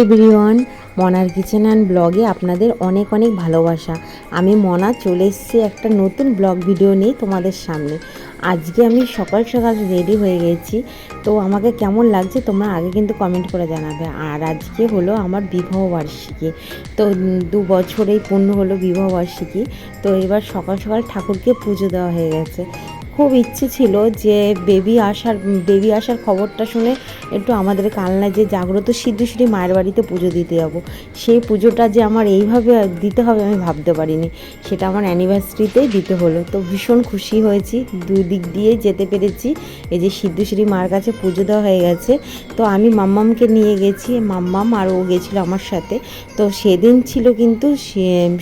Everyone, মনার kitchen and ব্লগে আপনাদের অনেক অনেক ভালোবাসা। আমি মনা, চলে এসেছি একটা নতুন ব্লগ ভিডিও নিয়ে তোমাদের সামনে। আজকে আমি সকাল সকাল রেডি হয়ে গেছি। তো আমাকে কেমন লাগছে তোমরা আগে কিন্তু কমেন্ট করে জানাবে। আর আজকে হলো আমার বিবাহবার্ষিকী তো দু বছরেই পূর্ণ হলো বিবাহবার্ষিকী তো এবার সকাল সকাল ঠাকুরকে পুজো দেওয়া হয়ে গেছে। খুব ইচ্ছে ছিল যে বেবি আসার বেবি আসার খবরটা শুনে একটু আমাদের কালনায় যে জাগ্রত সিদ্ধেশ্বরী মায়ের বাড়িতে পুজো দিতে যাব। সেই পুজোটা যে আমার এইভাবে দিতে হবে আমি ভাবতে পারিনি। সেটা আমার অ্যানিভার্সারিতেই দিতে হলো। তো ভীষণ খুশি হয়েছি। দুই দিক দিয়ে যেতে পেরেছি। এই যে সিদ্ধেশ্বরী মার কাছে পুজো দেওয়া হয়ে গেছে। তো আমি মাম্মামকে নিয়ে গেছি। মাম্মাম আর ও গেছিল আমার সাথে। তো সেদিন ছিল কিন্তু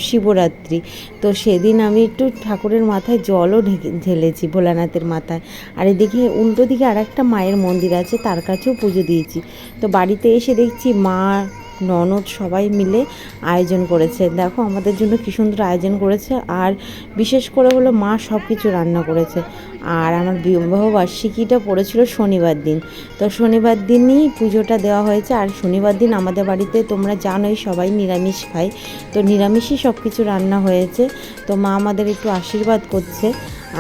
শিবরাত্রি। তো সেদিন আমি একটু ঠাকুরের মাথায় জলও ঢেলেছি। ভোলানাথের মাথায়। আর এদিকে উল্টো দিকে আর একটা মায়ের মন্দির আছে, তার কাছেও পুজো দিয়েছি। তো বাড়িতে এসে দেখছি মা, ননদ সবাই মিলে আয়োজন করেছে। দেখো আমাদের জন্য কী সুন্দর আয়োজন করেছে। আর বিশেষ করে হলো মা সব কিছু রান্না করেছে। আর আমার বিবাহ বার্ষিকীটা পড়েছিল শনিবার দিন। তো শনিবার দিনই পুজোটা দেওয়া হয়েছে। আর শনিবার দিন আমাদের বাড়িতে তোমরা জানোই সবাই নিরামিষ খায়। তো নিরামিষই সব কিছু রান্না হয়েছে। তো মা আমাদের একটু আশীর্বাদ করছে।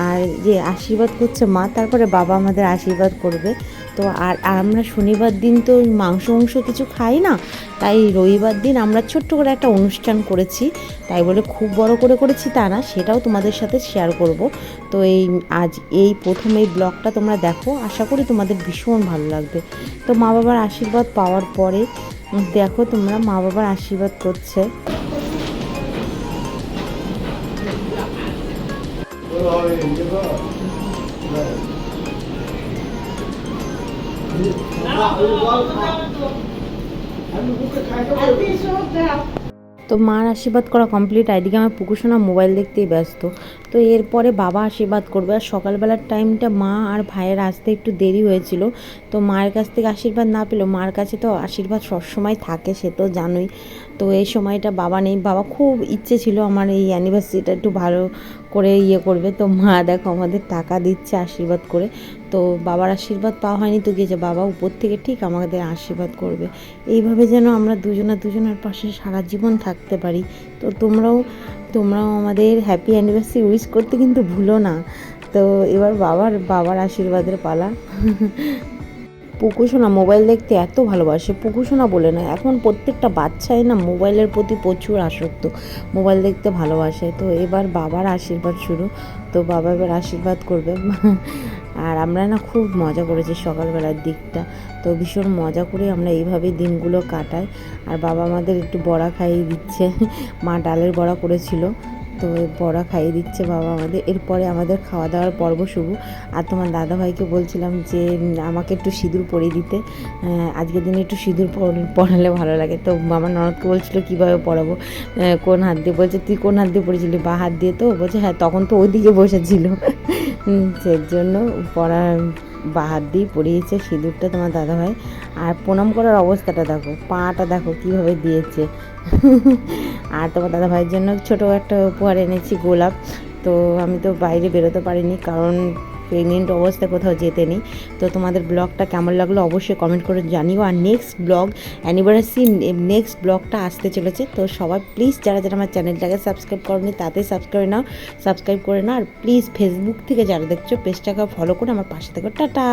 আর যে আশীর্বাদ করছে মা, তারপরে বাবা আমাদের আশীর্বাদ করবে। তো আর আমরা শনিবার দিন তো মাংস মাংস কিছু খাই না, তাই রবিবার দিন আমরা ছোট্ট করে একটা অনুষ্ঠান করেছি। তাই বলে খুব বড় করে করেছি তা না, সেটাও তোমাদের সাথে শেয়ার করব। তো এই আজ এই প্রথম এই ব্লগটা তোমরা দেখো, আশা করি তোমাদের ভীষণ ভালো লাগবে। তো মা বাবার আশীর্বাদ পাওয়ার পরে, দেখো তোমরা মা বাবার আশীর্বাদ করছে। তো মার আশীর্বাদ করা কমপ্লিট এদিকে আমার পুকুসোনা মোবাইল দেখতেই ব্যস্ত। তো এরপরে বাবা আশীর্বাদ করবে, আর সকালবেলার টাইমটা মা আর ভাইয়ের আসতে একটু দেরি হয়েছিল। তো মায়ের কাছ থেকে আশীর্বাদ না পেলেও মার কাছে তো আশীর্বাদ সবসময় থাকে, সে তো জানোই। তো এই সময়টা বাবা নেই। বাবা খুব ইচ্ছে ছিল আমার এই অ্যানিভার্সারিটা একটু ভালো করে ইয়ে করবে। তো মা দেখো আমাদের টাকা দিচ্ছে আশীর্বাদ করে। তো বাবার আশীর্বাদ পাওয়া হয়নি তো গিয়েছে বাবা উপর থেকে ঠিক আমাদের আশীর্বাদ করবে। এইভাবে যেন আমরা দুজনা দুজনের পাশে সারা জীবন থাকতে পারি। তো তোমরাও তোমরাও আমাদের হ্যাপি অ্যানিভার্সারি উইশ করতে কিন্তু ভুলো না। তো এবার বাবার বাবার আশীর্বাদের পালা। পুকুসোনা মোবাইল দেখতে এত ভালোবাসে পুকুসোনা বলে না, এখন প্রত্যেকটা বাচ্চাই না মোবাইলের প্রতি প্রচুর আসক্ত, মোবাইল দেখতে ভালোবাসে। তো এবার বাবার আশীর্বাদ শুরু, তো বাবা এবার আশীর্বাদ করবে। আর আমরা না খুব মজা করেছি সকালবেলার দিকটা, তো ভীষণ মজা করে আমরা এইভাবেই দিনগুলো কাটাই। আর বাবা আমাদের একটু বড়া খাইয়ে দিচ্ছে, মা ডালের বড়া করেছিল তো বড়া খাইয়ে দিচ্ছে বাবা আমাদের। এরপরে আমাদের খাওয়া দাওয়ার পর্ব শুরু। আর তোমার দাদাভাইকে বলছিলাম যে আমাকে একটু সিঁদুর পরিয়ে দিতে। আজকের দিনে একটু সিঁদুর পর- পরালে ভালো লাগে। তো আমার ননদকে বলছিল, কীভাবে পরাবো? কোন হাত দিয়ে? বলছে, তুই কোন হাত দিয়ে পড়েছিলি বা হাত দিয়ে তো? বলছে হ্যাঁ তখন তো ওইদিকে বসেছিল। সেই জন্য পড়া বা হাত দিয়ে পরিয়েছে সিঁদুরটা তোমার দাদাভাই। আর প্রণাম করার অবস্থাটা দেখো, পাটা দেখো, কীভাবে দিয়েছে। আর তোমার দাদা ভাইয়ের জন্য ছোটো একটা উপহার এনেছি, গোলাপ। তো আমি তো বাইরে বেরোতে পারিনি, কারণ প্রেগনেন্ট অবস্থায় কোথাও যেতে নেই। তো তোমাদের ব্লগটা কেমন লাগল অবশ্যই কমেন্ট করে জানিও। আর নেক্সট ব্লগ অ্যানিভার্সারি নেক্সট ব্লগটা আসতে চলেছে। তো সবাই প্লিজ যারা যারা আমার চ্যানেলটাকে সাবস্ক্রাইব করনি, তাতে সাবস্ক্রাইব নাও সাবস্ক্রাইব করে নাও। আর প্লিজ ফেসবুক থেকে যারা দেখছ পেজটাকে ফলো করে আমার পাশে থেকে। টাটা!